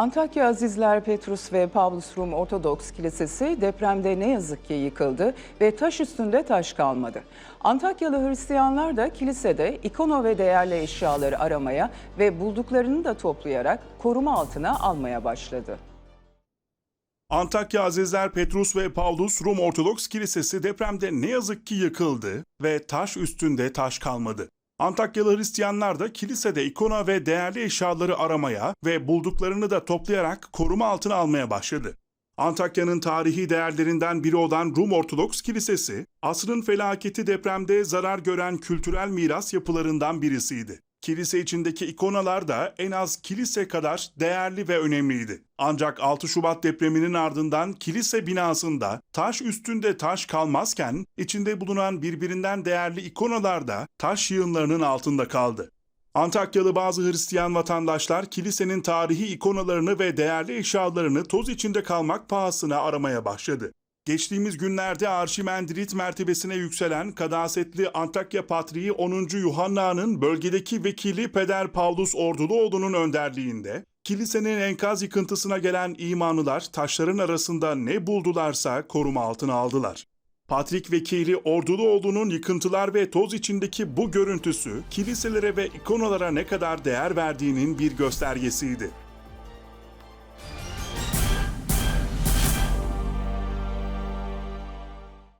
Antakya Azizler Petrus ve Pavlus Rum Ortodoks Kilisesi depremde ne yazık ki yıkıldı ve taş üstünde taş kalmadı. Antakyalı Hristiyanlar da kilisede ikono ve değerli eşyaları aramaya ve bulduklarını da toplayarak koruma altına almaya başladı. Antakya Azizler Petrus ve Paulus Rum Ortodoks Kilisesi depremde ne yazık ki yıkıldı ve taş üstünde taş kalmadı. Antakyalı Hristiyanlar da kilisede ikona ve değerli eşyaları aramaya ve bulduklarını da toplayarak koruma altına almaya başladı. Antakya'nın tarihi değerlerinden biri olan Rum Ortodoks Kilisesi, asrın felaketi depremde zarar gören kültürel miras yapılarından birisiydi. Kilise içindeki ikonalar da en az kilise kadar değerli ve önemliydi. Ancak 6 Şubat depreminin ardından kilise binasında taş üstünde taş kalmazken içinde bulunan birbirinden değerli ikonalar da taş yığınlarının altında kaldı. Antakyalı bazı Hristiyan vatandaşlar kilisenin tarihi ikonalarını ve değerli eşyalarını toz içinde kalmak pahasına aramaya başladı. Geçtiğimiz günlerde Arşimendrit mertebesine yükselen Kadasetli Antakya Patriği 10. Yuhanna'nın bölgedeki vekili Peder Pavlus Orduluoğlu'nun önderliğinde kilisenin enkaz yıkıntısına gelen imanlılar taşların arasında ne buldularsa koruma altına aldılar. Patrik vekili Orduluoğlu'nun yıkıntılar ve toz içindeki bu görüntüsü kiliselere ve ikonalara ne kadar değer verdiğinin bir göstergesiydi.